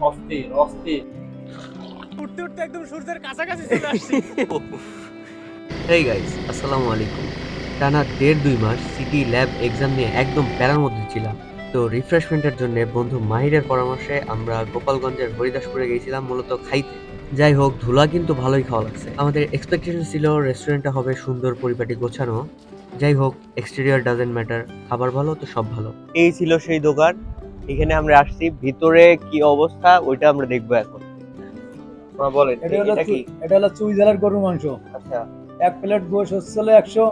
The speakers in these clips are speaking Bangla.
অস্থির অস্থির। উঠতে উঠতে একদম সূর্যের কাছাকাছি চলে আসছি। হেই গাইস আসসালামু আলাইকুম। টানা দেড় দুই মাস সিটি ল্যাব এক্সাম নিয়ে একদম প্যারার মধ্যে ছিলাম। তো রিফ্রেশমেন্টের জন্য বন্ধু মাহিরের পরামর্শে আমরা গোপালগঞ্জের হরিদাসপুরে গেছিলাম মূলত খাইতে। যাই হোক ধুলা কিন্তু ভালোই খাওয়া লাগছে। আমাদের এক্সপেকটেশন ছিল রেস্টুরেন্টটা হবে সুন্দর পরিপাটি গোছানো। যাই হোক এক্সটেরিয়র ডাজেন্ট ম্যাটার খাবার ভালো তো সব ভালো। এই ছিল সেই দোকান। এখানে আমরা আসছি ভিতরে কি অবস্থা ওইটা আমরা দেখব এখন। বলেন এটা হলো এটা কি? এটা হলো চুই জেলার গরুর মাংস। আচ্ছা। এক প্লেট গোশ হচ্ছিল একশো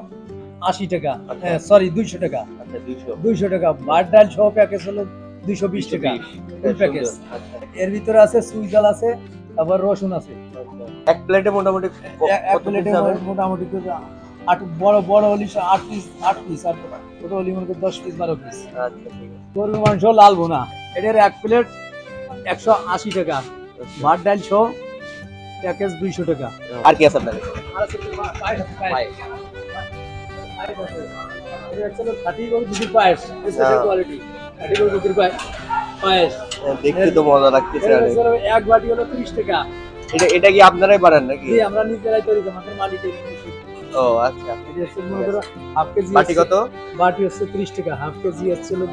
আশি টাকা। আচ্ছা। সরি দুইশো টাকা। আচ্ছা দুইশো। দুইশো টাকা। ভাত ডাল সহ প্যাকেজ হলো দুইশো বিশ টাকা। ফুল প্যাকেজ আচ্ছা। এর ভিতরে আছে চুই জাল আছে তারপর রসুন আছে। এক প্লেটে মোটামুটি এক- এক প্লেটে মোটামুটি আট বড় বড় হলি আট পিস আট পিস আর ছোট হলি মনে করি দশ পিস বারো পিস। আচ্ছা ঠিক আছে। গরুর মাংস লাল ভুনা। এটার এক প্লেট একশো আশি টাকা। ভাত ডাল সহ প্যাকেজ দুইশো টাকা। আর কি আছে special হ্যাঁ। দেখতে তো মজা লাগতেছে এটা এক বাটি হলো 30 টাকা। এটা এটা কি আপনারাই পারেন নাকি? আমরা নিজেরাই তৈরি আমাদের নিজস্ব। ও আচ্ছা। এটা হচ্ছে মনে করো half কেজি বাটি কত? বাটি হচ্ছে 30 টাকা, half কেজি হচ্ছে হলো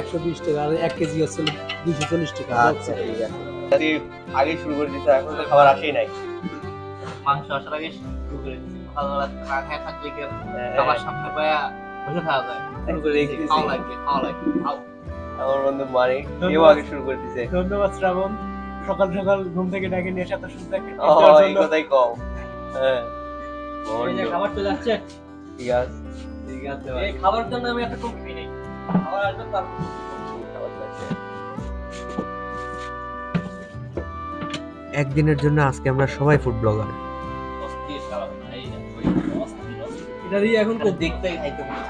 120 টাকা, আর এক কেজি হচ্ছে 240 টাকা। আচ্ছা ঠিক আছে। যদি আগে শুরু করে দিতে এখন তো খাবার আসেই নাই। মাংস আসার আগে শুরু করে দিচ্ছি সকালবেলা না খেয়ে থাকলে কি খাবার সামনে পায়া বসে থাকা যায়? শুরু করে দিচ্ছি খাওয়া লাগবে খাওয়া লাগবে। খাও। আমার বন্ধু মারি কেউ আগে শুরু করে দিছে ধন্যবাদ শ্রাবণ। সকাল সকাল ঘুম থেকে ডাকে নিয়ে এসে এত সুন্দর একটা। কথাই কও। হ্যাঁ। খাবার চলে আসছে। ঠিক আছে। ঠিক আছে এই খাবার জন্য আমি একটা টুক কিনি খাবার আসবে তারপর একদিনের জন্য আজকে আমরা সবাই ফুড ব্লগার এটা দিয়ে এখন দেখতেই খাইতে মনে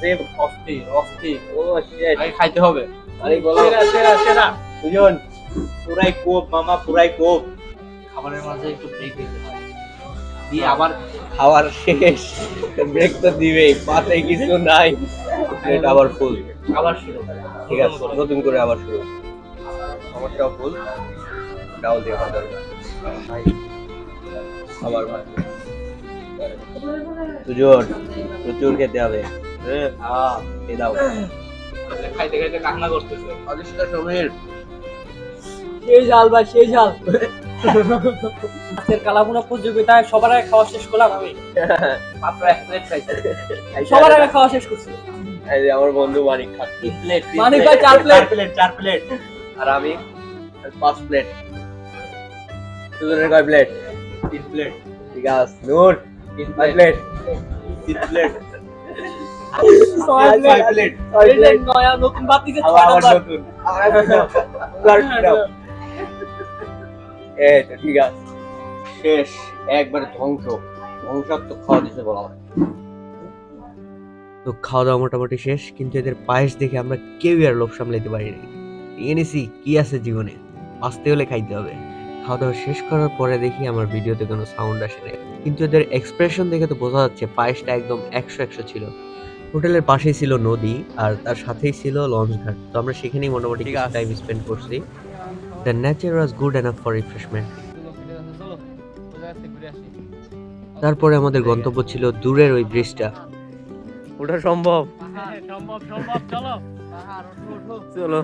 যে অস্থির অস্থির। ও shit, খাইতে হবে। আরে বলো। সেরা সেরা সেরা। দুজন। পুরাই কোপ মামা পুরাই কোপ খাবারের মাঝে একটু ব্রেক দিতে হয়। দিয়ে আবার খাওয়ার শেষ। ব্রেক তো দিবেই পাতে কিছু নাই। প্লেট আবার ফুল আবার শুরু ঠিক আছে নতুন করে আবার শুরু। আমারটাও ফুল ডাল দিয়ে ভাত হবে। আবার ভাত দুজন প্রচুর খেতে হবে। হ্যাঁ দাও খাইতে খাইতে কান্না করতেছে। অদিষ্টা সমীর। সেই জাল ভাই সেই জাল আজকের কালাগুনা প্রতিযোগিতায় সবার আগে খাওয়া শেষ করলাম আমি। মাত্র এক প্লেট খাইছে। সবার আগে খাওয়া শেষ করছি। এই যে আমার বন্ধু মানিক খাচ্ছে। তিন প্লেট মানিক ভাই চার প্লেট প্লেট চার প্লেট আর আমি পাঁচ প্লেট দুজনের কয় প্লেট তিন প্লেট ঠিক আছে। নূর তিন প্লেট প্লেট তিন প্লেট ছয় ছয় প্লেট প্লেট এই যে নয়া নতুন বাতিকে ছয় নাম্বার এই তো ঠিক আছে। শেষ একবারে ধ্বংস। ধ্বংসাত্মক খাওয়া দিতে বলা তো খাওয়া দাওয়া মোটামুটি শেষ কিন্তু এদের পায়েস দেখে আমরা কেউই আর লোভ সামলাইতে পারি নাই। এনেছি কি আছে জীবনে? আসতে হলে খাইতে হবে। খাওয়া দাওয়া শেষ করার পরে দেখি আমার ভিডিওতে কোনো সাউন্ড আসে না কিন্তু এদের এক্সপ্রেশন দেখে তো বোঝা যাচ্ছে পায়েসটা একদম একশো একশো ছিল। হোটেলের পাশেই ছিল নদী আর তার সাথেই ছিল লঞ্চ ঘাট তো আমরা সেখানেই মোটামুটি টাইম স্পেন্ড করছি। The nature was good enough for refreshment তারপরে আমাদের গন্তব্য ছিল দূরের ওই ব্রিজটা ওটা সম্ভব। সম্ভব সম্ভব চলো। চলো।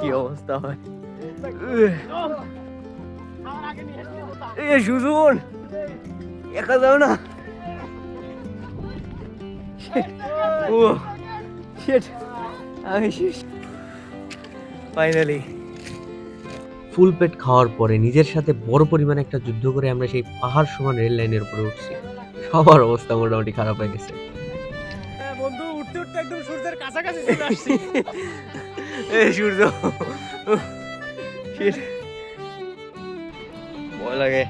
কি অবস্থা হয়? এ সুজন! একা যাও না। ও শিট আমি শেষ। ফাইনালি ফুল পেট খাওয়ার পরে নিজের সাথে বড় পরিমাণে একটা যুদ্ধ করে আমরা সেই পাহাড় সমান রেল লাইনের উপরে উঠছি। সবার অবস্থা মোটামুটি খারাপ হয়ে গেছে। হ্যাঁ, বন্ধু উঠতে উঠতে একদম সূর্যের কাছাকাছি চলে আসছি। সূর্য। ভয় লাগে।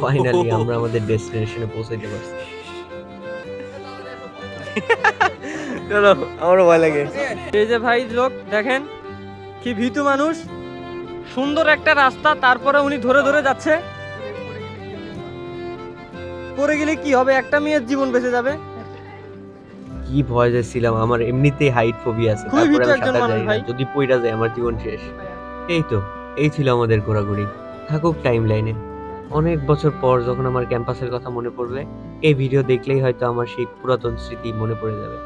ফাইনালি আমরা আমাদের ডেস্টিনেশনে পৌঁছাইতে পারছি। চলো আমারও ভয় লাগে। এই যে ভাই লোক দেখেন কি ভীতু মানুষ। সুন্দর একটা রাস্তা তারপরে উনি ধরে ধরে যাচ্ছে। পড়ে গেলে কি হবে? একটা মেয়ের জীবন বেঁচে যাবে। কি ভয় যাচ্ছিলাম আমার এমনিতেই হাইট ফোবিয়া আছে। তারপরে আমি সাঁতার জানি না যদি পইরা যায় আমার জীবন শেষ। এই তো এই ছিল আমাদের ঘোরাঘুরি। থাকুক টাইম লাইনে অনেক বছর পর যখন আমার ক্যাম্পাসের কথা মনে পড়বে এই ভিডিও দেখলেই হয়তো আমার সেই পুরাতন স্মৃতি মনে পড়ে যাবে।